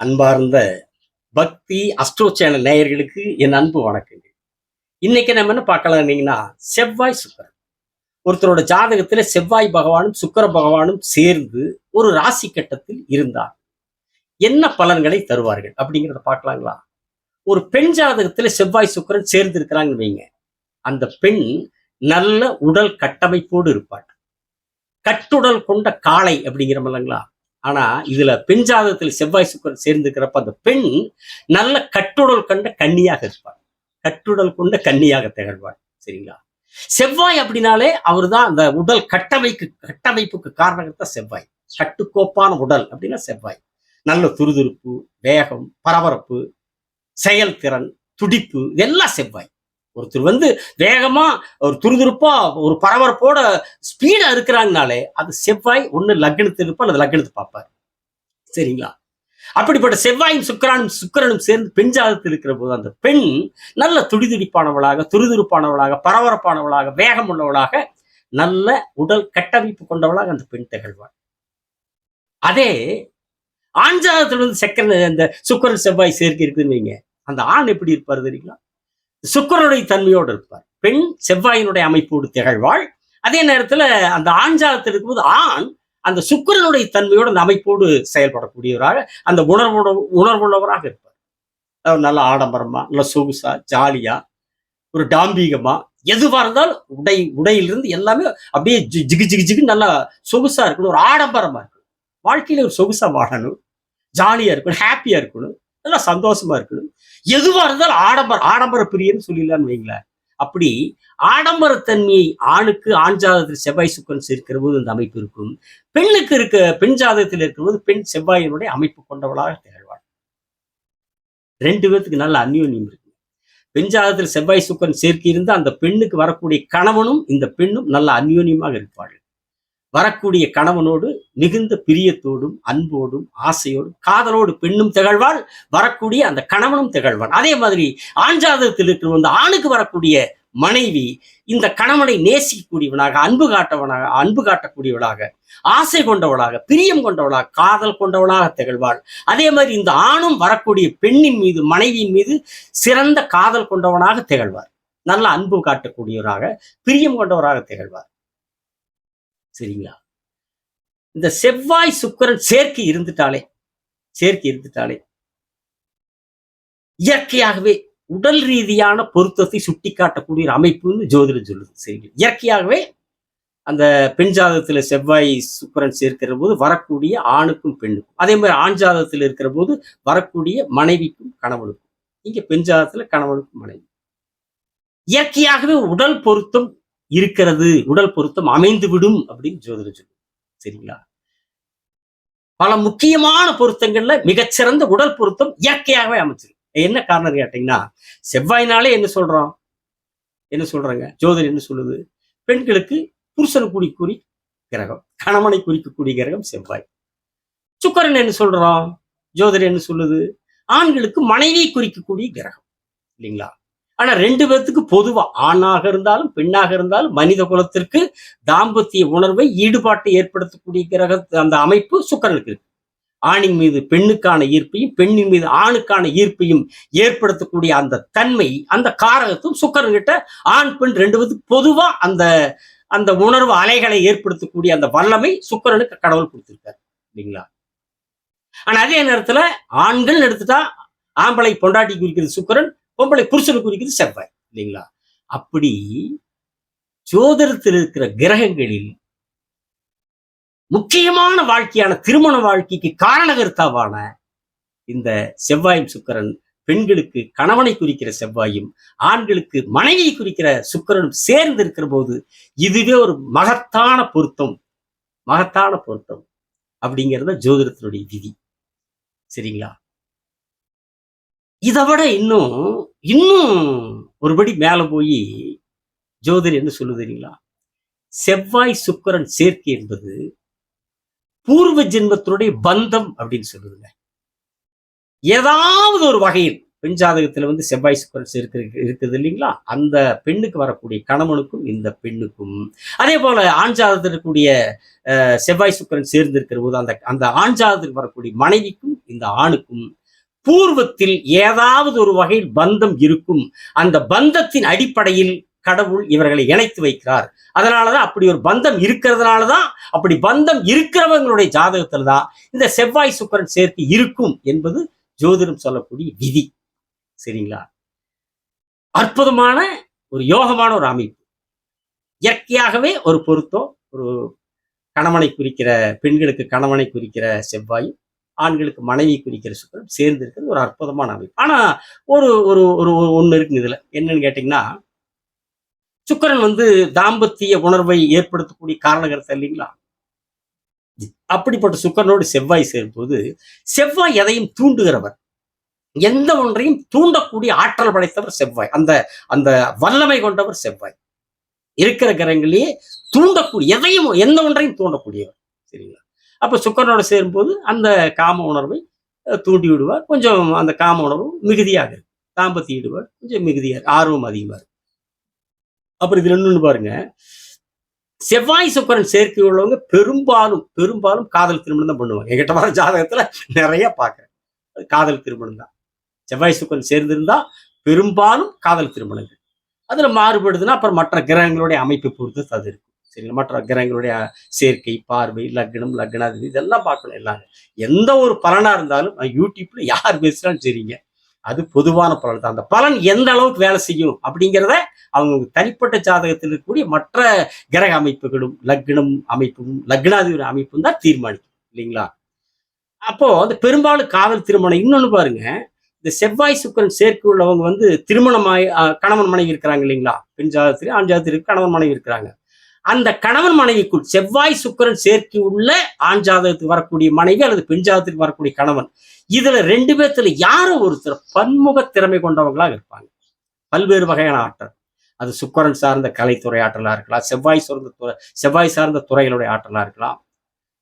அன்பார்ந்த பக்தி astro channel நேயர்களுக்கு என் அன்பு வணக்கங்க இன்னைக்கு நம்ம என்ன பார்க்கலாம்னீங்கன்னா செவ்வாய் சுக்கரன். ஒருத்தரோட ஜாதகத்துல செவ்வாய் பகவானும் சுக்கர பகவானும் சேர்ந்து ஒரு ராசி கட்டத்தில் இருந்தார். என்ன பலன்களை தருவார்கள் அப்படிங்கிறத பார்க்கலாங்களா? ஒரு பெண் ஜாதகத்துல செவ்வாய் சுக்கரன் சேர்ந்து இருக்கிறாங்கன்னு வைங்க. அந்த பெண் நல்ல உடல் கட்டமைப்போடு இருப்பாள். கட்டுடல் கொண்ட காளை அப்படிங்கிறமல்லங்களா ஆனா இதுல பெண் ஜாதகத்தில் செவ்வாய் சுக்கரன் சேர்ந்துக்கிறப்ப அந்த பெண் நல்ல கட்டுடல் கண்ட கன்னியாக இருப்பார் கட்டுடல் கொண்ட கன்னியாக திகழ்வார் சரிங்களா? செவ்வாய் அப்படின்னாலே அவர் தான் அந்த உடல் கட்டமைக்கு கட்டமைப்புக்கு காரணகர்த்த செவ்வாய். கட்டுக்கோப்பான உடல் அப்படின்னா செவ்வாய். நல்ல துருதுருப்பு வேகம் பரபரப்பு செயல்திறன் துடிப்பு இதெல்லாம் செவ்வாய். ஒருத்தர் வந்து வேகமா ஒரு துருதுருப்பா ஒரு பரபரப்போட ஸ்பீடா இருக்கிறாங்கனாலே அது செவ்வாய் ஒண்ணு லக்னத்தில் இருப்பா அல்லது லக்னத்தை பார்ப்பார். சரிங்களா? அப்படிப்பட்ட செவ்வாயும் சுக்கரானும் சுக்கிரனும் சேர்ந்து பெண் ஜாதத்தில் இருக்கிற போது அந்த பெண் நல்ல துடிதுடிப்பானவளாக துருதுருப்பானவளாக பரபரப்பானவளாக வேகம் உள்ளவளாக நல்ல உடல் கட்டமைப்பு கொண்டவளாக அந்த பெண் திகழ்வாள். அதே ஆண் ஜாதகத்தில் வந்து சக்கரன் அந்த சுக்கரன் செவ்வாய் சேர்க்கை இருக்குதுன்னு வைங்க. அந்த ஆண் எப்படி இருப்பார் தெரியுங்களா? சுக்கரனுடைய தன்மையோடு இருப்பார். பெண் செவ்வாயினுடைய அமைப்போடு திகழ்வாள். அதே நேரத்தில் அந்த ஆண் ஜாதகத்தில் இருக்கும்போது ஆண் அந்த சுக்கரனுடைய தன்மையோடு அந்த அமைப்போடு செயல்படக்கூடியவராக அந்த உணர்வோட உணர்வுள்ளவராக இருப்பார். அவர் நல்ல ஆடம்பரமா நல்ல சொகுசா ஜாலியா ஒரு டாம்பீகமா எதுவாக இருந்தாலும் உடை உடையிலிருந்து எல்லாமே அப்படியே ஜி- ஜிகு ஜிகு ஜிகு நல்லா சொகுசா இருக்கணும் ஒரு ஆடம்பரமா இருக்கணும். வாழ்க்கையில ஒரு சொகுசா வாழணும். ஜாலியா இருக்கணும் ஹாப்பியா இருக்கணும். நல்லா சந்தோஷமா இருக்கணும் எதுவா இருந்தாலும் ஆடம்பர ஆடம்பர பிரியன்னு சொல்லிடலான்னு வைங்களேன். அப்படி ஆடம்பரத்தன்மையை ஆணுக்கு ஆண் ஜாதகத்தில் செவ்வாய் சுக்கரன் இருக்கிற போது அந்த அமைப்பு இருக்கும். பெண்ணுக்கு இருக்க பெண் ஜாதகத்தில் இருக்கும்போது பெண் செவ்வாயினுடைய அமைப்பு கொண்டவளாக திகழ்வாள். ரெண்டு பேர்த்துக்கு நல்ல அந்யோன்யம் இருக்கு. பெண் ஜாதகத்தில் செவ்வாய் சுக்கரன் சேர்க்கை இருந்து அந்த பெண்ணுக்கு வரக்கூடிய கணவனும் இந்த பெண்ணும் நல்ல அந்யோன்யமாக இருப்பார்கள். வரக்கூடிய கணவனோடு மிகுந்த பிரியத்தோடும் அன்போடும் ஆசையோடும் காதலோடு பெண்ணும் திகழ்வாள் வரக்கூடிய அந்த கணவனும் திகழ்வான். அதே மாதிரி ஆண் ஜாதகத்தில் இருக்கிற அந்த ஆணுக்கு வரக்கூடிய மனைவி இந்த கணவனை நேசிக்கக்கூடியவனாக அன்பு காட்டவனாக அன்பு காட்டக்கூடியவளாக ஆசை கொண்டவளாக பிரியம் கொண்டவளாக காதல் கொண்டவளாக திகழ்வாள். அதே மாதிரி இந்த ஆணும் வரக்கூடிய பெண்ணின் மீது மனைவியின் மீது சிறந்த காதல் கொண்டவனாக திகழ்வார். நல்ல அன்பு காட்டக்கூடியவராக பிரியம் கொண்டவராக திகழ்வார். சரிங்களா? இந்த செவ்வாய் சுக்கிரன் சேர்க்கை இருந்துட்டாலே சேர்க்கை இருந்துட்டாலே இயற்கையாகவே உடல் ரீதியான பொருத்தத்தை சுட்டி காட்டக்கூடிய ஒரு அமைப்புன்னு ஜோதிடம் சொல்லுது. சரிங்களா? இயற்கையாகவே அந்த பெண் ஜாதகத்துல செவ்வாய் சுக்கரன் சேர்க்கிற போது வரக்கூடிய ஆணுக்கும் பெண்ணுக்கும் அதே மாதிரி ஆண் ஜாதகத்தில் இருக்கிற போது வரக்கூடிய மனைவிக்கும் கணவனுக்கும் இங்க பெண் ஜாதகத்துல கணவனுக்கும் மனைவி இயற்கையாகவே உடல் பொருத்தம் இருக்கிறது உடல் பொருத்தம் அமைந்து விடும் அப்படின்னு ஜோதிடம் சரிங்களா? பல முக்கியமான பொருத்தங்கள்ல மிகச்சிறந்த உடல் பொருத்தம் இயற்கையாகவே அமைச்சிருக்கு என்ன காரணம் கேட்டீங்கன்னா செவ்வாய்னாலே என்ன சொல்றோம்? என்ன சொல்றாங்க? ஜோதிடம் என்ன சொல்லுது? பெண்களுக்கு புருஷன் கூடி கூறி கிரகம் கணவனை குறிக்கக்கூடிய கிரகம் செவ்வாய். சுக்கரன் என்ன சொல்றோம் ஜோதிடம் என்ன சொல்லுது? ஆண்களுக்கு மனைவியை குறிக்கக்கூடிய கிரகம் இல்லைங்களா? ஆனா ரெண்டு பேர்த்துக்கு பொதுவா ஆணாக இருந்தாலும் பெண்ணாக இருந்தாலும் மனித குலத்திற்கு தாம்பத்திய உணர்வை ஈடுபாட்டை ஏற்படுத்தக்கூடிய கிரக அந்த அமைப்பு சுக்கரனுக்கு இருக்கு. ஆணின் மீது பெண்ணுக்கான ஈர்ப்பையும் பெண்ணின் மீது ஆணுக்கான ஈர்ப்பையும் ஏற்படுத்தக்கூடிய அந்த தன்மை அந்த காரகத்தும் சுக்கரன்கிட்ட ஆண் பெண் ரெண்டு பேத்துக்கு பொதுவா அந்த அந்த உணர்வு அலைகளை ஏற்படுத்தக்கூடிய அந்த வல்லமை சுக்கரனுக்கு கடவுள் கொடுத்திருக்காரு. இல்லைங்களா? ஆனா அதே நேரத்துல ஆண்கள் எடுத்துட்டா ஆம்பளை பொண்டாட்டி குறிக்கிறது சுக்கரன் பொம்பளை புருஷனை குறிக்கிறது செவ்வாய் இல்லைங்களா? அப்படி ஜோதிடத்தில் இருக்கிற கிரகங்களில் முக்கியமான வாழ்க்கையான திருமண வாழ்க்கைக்கு காரணகர்த்தாவான இந்த செவ்வாயும் சுக்கரன் பெண்களுக்கு கணவனை குறிக்கிற செவ்வாயும் ஆண்களுக்கு மனைவியை குறிக்கிற சுக்கரனும் சேர்ந்து இருக்கிற போது இதுவே ஒரு மகத்தான பொருத்தம். மகத்தான பொருத்தம். அப்படிங்கிறத ஜோதிடத்தினுடைய விதி. சரிங்களா? இதை விட இன்னும் இன்னும் ஒருபடி மேல போய் ஜோதிடர் என்ன சொல்லுது தெரியுங்களா? செவ்வாய் சுக்கரன் சேர்க்கை என்பது பூர்வ ஜென்மத்தினுடைய பந்தம் அப்படின்னு சொல்லுதுங்க. ஏதாவது ஒரு வகையில் பெண் ஜாதகத்துல வந்து செவ்வாய் சுக்கரன் சேர்த்து இருக்குது இல்லைங்களா? அந்த பெண்ணுக்கு வரக்கூடிய கணவனுக்கும் இந்த பெண்ணுக்கும். அதே போல ஆண் ஜாதகத்தில் இருக்கக்கூடிய அஹ், செவ்வாய் சுக்கரன் சேர்ந்திருக்கிற போது அந்த அந்த ஆண் ஜாதகத்துக்கு வரக்கூடிய மனைவிக்கும் இந்த ஆணுக்கும் பூர்வத்தில் ஏதாவது ஒரு வகையில் பந்தம் இருக்கும். அந்த பந்தத்தின் அடிப்படையில் கடவுள் இவர்களை இணைத்து வைக்கிறார். அதனாலதான் அப்படி ஒரு பந்தம் இருக்கிறதுனாலதான் அப்படி பந்தம் இருக்கிறவங்களுடைய ஜாதகத்துல தான் இந்த செவ்வாய் சுக்கரன் சேர்க்கை இருக்கும் என்பது ஜோதிடம் சொல்லக்கூடிய விதி. சரிங்களா? அற்புதமான ஒரு யோகமான ஒரு அமைப்பு. இயற்கையாகவே ஒரு பொருத்தம். ஒரு கணவனை குறிக்கிற பெண்களுக்கு கணவனை குறிக்கிற செவ்வாய். ஆண்களுக்கு மனைவி குறிக்கிற சுக்கரன் சேர்ந்து இருக்கிறது ஒரு அற்புதமான அமைப்பு. ஆனா ஒரு ஒரு ஒரு ஒண்ணு இருக்குங்க இதுல. என்னன்னு கேட்டீங்கன்னா சுக்கரன் வந்து தாம்பத்திய உணர்வை ஏற்படுத்தக்கூடிய காரணகர்த்தம் இல்லைங்களா? அப்படிப்பட்ட சுக்கரனோடு செவ்வாய் சேரும்போது செவ்வாய் எதையும் தூண்டுகிறவர் எந்த ஒன்றையும் தூண்டக்கூடிய ஆற்றல் படைத்தவர் செவ்வாய். அந்த அந்த வல்லமை கொண்டவர் செவ்வாய். இருக்கிற கிரகங்களையே தூண்டக்கூடிய எதையும் எந்த ஒன்றையும் தூண்டக்கூடியவர். சரிங்களா? அப்ப சுக்கரனோட சேரும்போது அந்த காம உணர்வை தூண்டி விடுவார் கொஞ்சம் அந்த காம உணர்வு மிகுதியாக இருக்கும். விடுவார் ஈடுபாடு கொஞ்சம் மிகுதியாக ஆர்வம் அதிகமாக இருக்கும். அப்புறம் இதுல இன்னொன்னு பாருங்க. செவ்வாய் சுக்கரன் சேர்க்கை உள்ளவங்க பெரும்பாலும் பெரும்பாலும் காதல் திருமணம் தான் பண்ணுவாங்க. எங்கிட்ட வர ஜாதகத்துல நிறைய பார்க்குறேன் அது காதல் திருமணம் தான். செவ்வாய் சுக்கரன் சேர்ந்திருந்தா பெரும்பாலும் காதல் திருமணங்கள். அதுல மாறுபடுதுன்னா அப்புறம் மற்ற கிரகங்களுடைய அமைப்பை பொறுத்து அது இருக்கும். சரிங்களா மற்ற கிரகங்களுடைய சேர்க்கை பார்வை லக்னம் லக்னாதிபதி இதெல்லாம் பார்க்கணும் எல்லாம் எந்த ஒரு பலனாக இருந்தாலும் யூடியூப்பில் யூடியூப்ல யார் பேசுறாலும் சரிங்க. அது பொதுவான பலன் தான். அந்த பலன் எந்த அளவுக்கு வேலை செய்யும் அப்படிங்கிறத அவங்க தனிப்பட்ட ஜாதகத்தில் இருக்கக்கூடிய மற்ற கிரக அமைப்புகளும் லக்னம் அமைப்பும் லக்னாதிபதி அமைப்பும் தான் தீர்மானிக்கும் இல்லைங்களா? அப்போ அந்த பெரும்பாலும் காதல் திருமணம் இன்னொன்று பாருங்க. இந்த செவ்வாய் சுக்கரன் சேர்க்கை உள்ளவங்க வந்து திருமணமாய் கணவன் மனைவி இருக்கிறாங்க இல்லைங்களா? பெண் ஜாதகத்திலே ஆண் ஜாதகத்திற்கு கணவன் மனைவி இருக்கிறாங்க. அந்த கணவன் மனைவிக்குள் செவ்வாய் சுக்கரன் சேர்க்கை உள்ள ஆண் ஜாதகத்துக்கு வரக்கூடிய மனைவி அல்லது பெண் ஜாதகத்துக்கு வரக்கூடிய கணவன் இதுல ரெண்டு பேர்த்துல யாரோ ஒருத்தர் பன்முக திறமை கொண்டவங்களாக இருப்பாங்க. பல்வேறு வகையான ஆற்றல். அது சுக்கரன் சார்ந்த கலைத்துறை ஆற்றலா இருக்கலாம் செவ்வாய் சார்ந்த துறை செவ்வாய் சார்ந்த துறைகளுடைய ஆற்றலா இருக்கலாம்.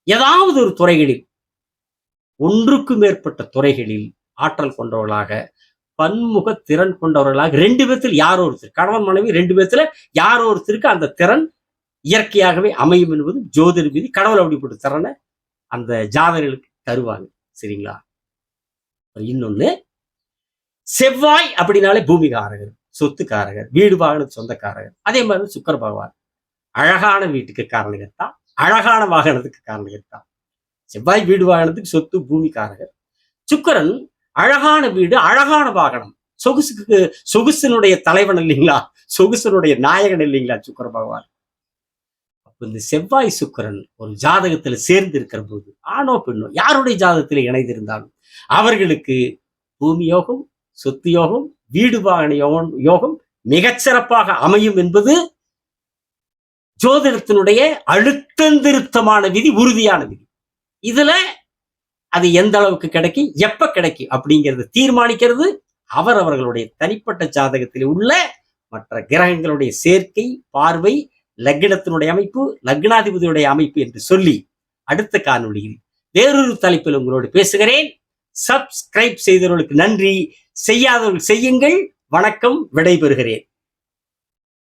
ஏதாவது ஒரு துறைகளில் ஒன்றுக்கு மேற்பட்ட துறைகளில் ஆற்றல் கொண்டவர்களாக பன்முக திறன் கொண்டவர்களாக ரெண்டு பேர்த்தில் யாரோ ஒருத்தர் கணவன் மனைவி ரெண்டு பேர்த்துல யாரோ ஒருத்தருக்கு அந்த திறன் இயற்கையாகவே அமையும் என்பது ஜோதிட விதி. கடவுள் அப்படிப்பட்ட திறனை அந்த ஜாதகர்களுக்கு தருவாங்க. சரிங்களா? இன்னொன்னு செவ்வாய் அப்படின்னாலே பூமிகாரகர் சொத்துக்காரகர் வீடு வாகன சொந்தக்காரகர். அதே மாதிரி சுக்கர பகவான். அழகான வீட்டுக்கு காரணகர்த்தா அழகான வாகனத்துக்கு காரணகர்த்தா செவ்வாய் வீடு வாகனத்துக்கு சொத்து பூமிக்காரகர் சுக்கரன் அழகான வீடு அழகான வாகனம். சொகுசுக்கு சொகுசனுடைய தலைவன் இல்லைங்களா? சொகுசனுடைய நாயகன் இல்லைங்களா சுக்கர பகவான்? இந்த செவ்வாய் சுக்கரன் ஒரு ஜாதகத்துல சேர்ந்து இருக்கிற போது ஆணோ பெண்ணோ யாருடைய ஜாதகத்துல இணைந்திருந்தாலும் அவர்களுக்கு பூமி யோகம் சொத்து யோகம் வீடு வாகன யோகம் யோகம் மிகச்சிறப்பாக அமையும் என்பது ஜோதிடத்தினுடைய அழுத்தந்திருத்தமான விதி உறுதியான விதி. இதுல அது எந்த அளவுக்கு கிடைக்கும் எப்ப கிடைக்கும் அப்படிங்கிறத தீர்மானிக்கிறது அவர் அவர்களுடைய தனிப்பட்ட ஜாதகத்தில் உள்ள மற்ற கிரகங்களுடைய சேர்க்கை பார்வை லக்னத்தினுடைய அமைப்பு லக்னாதிபதியுடைய அமைப்பு என்று சொல்லி அடுத்த காணொலியில் வேறொரு தலைப்பில் உங்களோடு பேசுகிறேன். சப்ஸ்கிரைப் செய்தவர்களுக்கு நன்றி. செய்யாதவர்கள் செய்யுங்கள். வணக்கம். விடைபெறுகிறேன்.